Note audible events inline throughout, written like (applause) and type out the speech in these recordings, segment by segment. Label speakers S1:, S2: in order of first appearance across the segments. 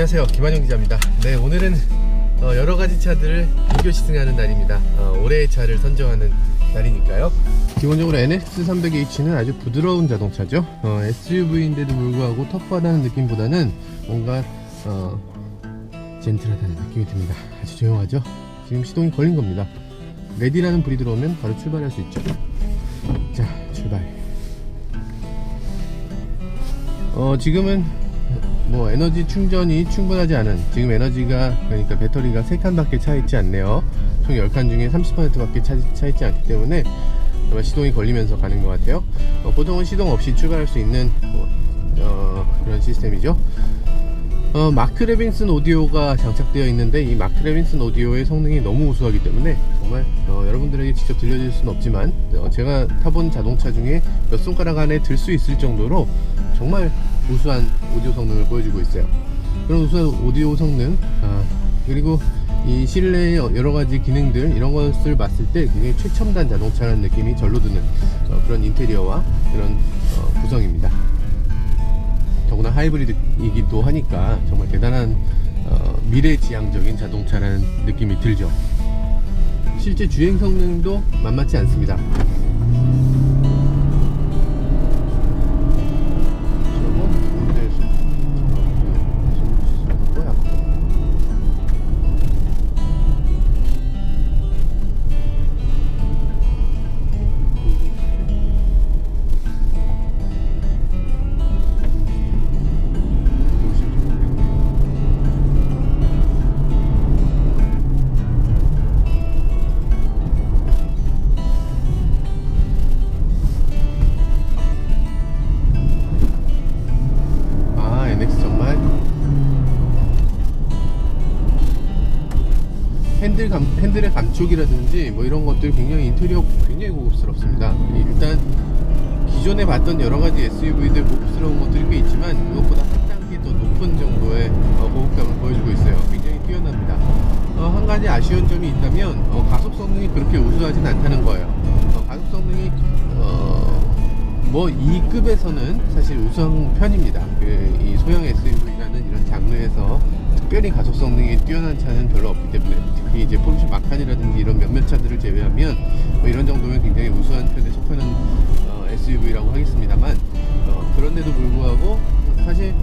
S1: 안녕하세요. 김한용 기자입니다. 네 오늘은 어, 여러 가지 차들을 비교 시승하는 날입니다. 어, 올해의 차를 선정하는 날이니까요. 기본적으로 NX300H는 아주 부드러운 자동차죠. 어, SUV인데도 불구하고 터프하다는 느낌보다는 뭔가 어, 젠틀하다는 느낌이 듭니다. 아주 조용하죠? 지금 시동이 걸린 겁니다. 레디라는 불이 들어오면 바로 출발할 수 있죠. 자 출발. 어 지금은 뭐 에너지 충전이 충분하지 않은 지금 에너지가 그러니까 배터리가 3칸 밖에 차 있지 않네요. 총 10칸 중에 30%밖에 차, 차 있지 않기 때문에 아마 시동이 걸리면서 가는 것 같아요. 어, 보통은 시동 없이 출발할 수 있는 뭐, 어, 그런 시스템이죠. 어, 마크 레빈슨 오디오가 장착되어 있는데 이 마크 레빈슨 오디오의 성능이 너무 우수하기 때문에 정말 어, 여러분들에게 직접 들려줄 수는 없지만 어, 제가 타본 자동차 중에 몇 손가락 안에 들 수 있을 정도로 정말 우수한 오디오 성능을 보여주고 있어요. 그런 우수한 오디오 성능 아, 그리고 이 실내의 여러 가지 기능들 이런 것을 봤을 때 굉장히 최첨단 자동차라는 느낌이 절로 드는 어, 그런 인테리어와 그런 어, 구성입니다. 더구나 하이브리드이기도 하니까 정말 대단한 어, 미래지향적인 자동차라는 느낌이 들죠. 실제 주행 성능도 만만치 않습니다. 핸들 감, 핸들의 감촉이라든지 뭐 이런 것들 굉장히 인테리어 굉장히 고급스럽습니다. 일단 기존에 봤던 여러 가지 SUV들 고급스러운 것들이 꽤 있지만 그것보다 한 단계 더 높은 정도의 어, 고급감을 보여주고 있어요. 굉장히 뛰어납니다. 어, 한 가지 아쉬운 점이 있다면 어, 가속 성능이 그렇게 우수하진 않다는 거예요. 어, 가속 성능이 어, 뭐이 급에서는 사실 우수한 편입니다. 그 이 소형 SUV라는 이런 장르에서 특별히 가속 성능이 뛰어난 차는 별로 없기 때문에 이제 포르쉐 마칸이라든지 이런 몇몇 차들을 제외하면 뭐 이런 정도면 굉장히 우수한 편에 속하는 어, SUV라고 하겠습니다만 어, 그런데도 불구하고 사실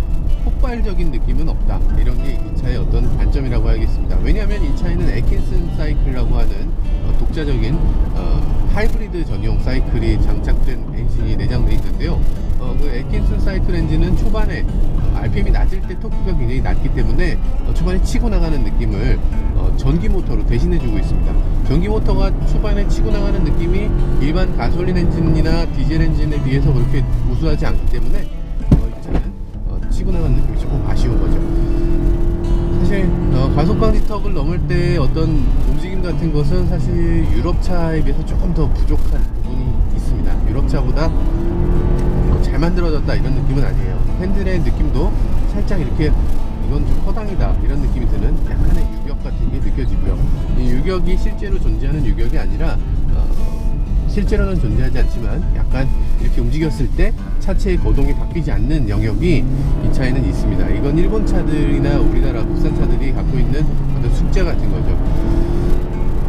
S1: 폭발적인 느낌은 없다. 이런 게 이 차의 어떤 단점이라고 하겠습니다. 왜냐하면 이 차에는 에킨슨 사이클이라고 하는 어, 독자적인 어, 하이브리드 전용 사이클이 장착된 엔진이 내장되어 있는데요. 어, 그 에킨슨 사이클 엔진은 초반에 어, RPM이 낮을 때 토크가 굉장히 낮기 때문에 어, 초반에 치고 나가는 느낌을 어, 전기 모터로 대신해주고 있습니다. 전기 모터가 초반에 치고 나가는 느낌이 일반 가솔린 엔진이나 디젤 엔진에 비해서 그렇게 우수하지 않기 때문에 어, 이 차는 어, 치고 나가는 느낌이 조금 아쉬운 거죠. 사실 어, 가속 방지턱을 넘을 때 어떤 움직임 같은 것은 사실 유럽 차에 비해서 조금 더 부족한 부분이 있습니다. 유럽 차보다 뭐잘 만들어졌다 이런 느낌은 아니에요. 핸들의 느낌도 살짝 이렇게 이건 좀 허당이다 이런 느낌이 드는 약간의 유격 같은 게 느껴지고요. 이 유격이 실제로 존재하는 유격이 아니라 어, 실제로는 존재하지 않지만 약간 이렇게 움직였을 때 차체의 거동이 바뀌지 않는 영역이 이 차에는 있습니다. 이건 일본 차들이나 우리나라 국산 차들이 갖고 있는 어떤 숙제 같은 거죠.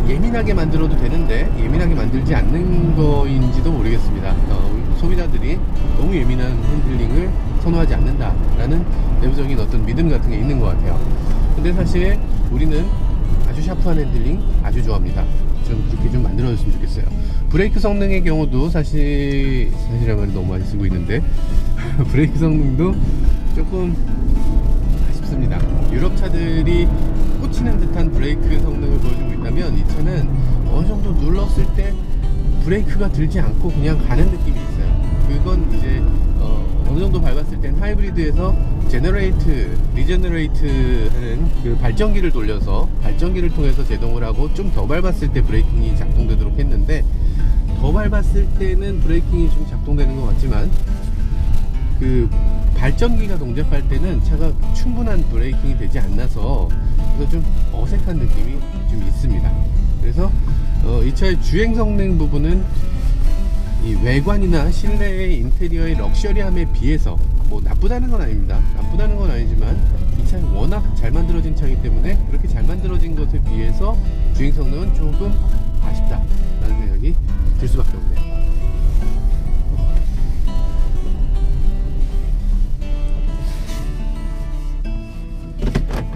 S1: 예민하게 만들어도 되는데 예민하게 만들지 않는 거인지도 모르겠습니다. 어, 소비자들이 너무 예민한 핸들링을 선호하지 않는다라는 내부적인 어떤 믿음 같은 게 있는 것 같아요. 근데 사실 우리는 아주 샤프한 핸들링 아주 좋아합니다. 좀 그렇게 좀 만들어줬으면 좋겠어요. 브레이크 성능의 경우도 사실 사실이란 말을 너무 많이 쓰고 있는데 (laughs) 브레이크 성능도 조금 아쉽습니다. 유럽 차들이 꽂히는 듯한 브레이크 성능을 보여주고 있다면 이 차는 어느 정도 눌렀을 때 브레이크가 들지 않고 그냥 가는 느낌이 있어요. 하이브리드에서 제너레이트, 리제너레이트 하는 그 발전기를 돌려서 발전기를 통해서 제동을 하고 좀 더 밟았을 때 브레이킹이 작동되도록 했는데 더 밟았을 때는 브레이킹이 좀 작동되는 것 같지만 그 발전기가 동작할 때는 차가 충분한 브레이킹이 되지 않나서 그래서 좀 어색한 느낌이 좀 있습니다. 그래서 어, 이 차의 주행 성능 부분은 이 외관이나 실내의 인테리어의 럭셔리함에 비해서 뭐 나쁘다는 건 아닙니다. 나쁘다는 건 아니지만 이 차는 워낙 잘 만들어진 차이기 때문에 그렇게 잘 만들어진 것에 비해서 주행 성능은 조금 아쉽다 라는 생각이 들 수밖에 없네요.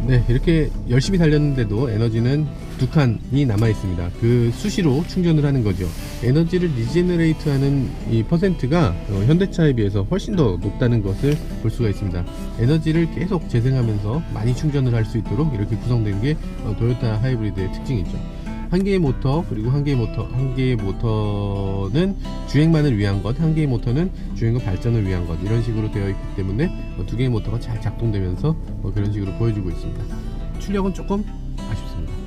S1: 네, 이렇게 열심히 달렸는데도 에너지는 두 칸이 남아 있습니다. 그 수시로 충전을 하는 거죠. 에너지를 리제너레이트 하는 이 퍼센트가 어, 현대차에 비해서 훨씬 더 높다는 것을 볼 수가 있습니다. 에너지를 계속 재생하면서 많이 충전을 할 수 있도록 이렇게 구성된 게 어, 도요타 하이브리드의 특징이죠. 한 개의 모터 그리고 한 개의 모터 한 개의 모터는 주행만을 위한 것, 한 개의 모터는 주행과 발전을 위한 것 이런 식으로 되어 있기 때문에 어, 두 개의 모터가 잘 작동되면서 어, 그런 식으로 보여주고 있습니다. 출력은 조금 아쉽습니다.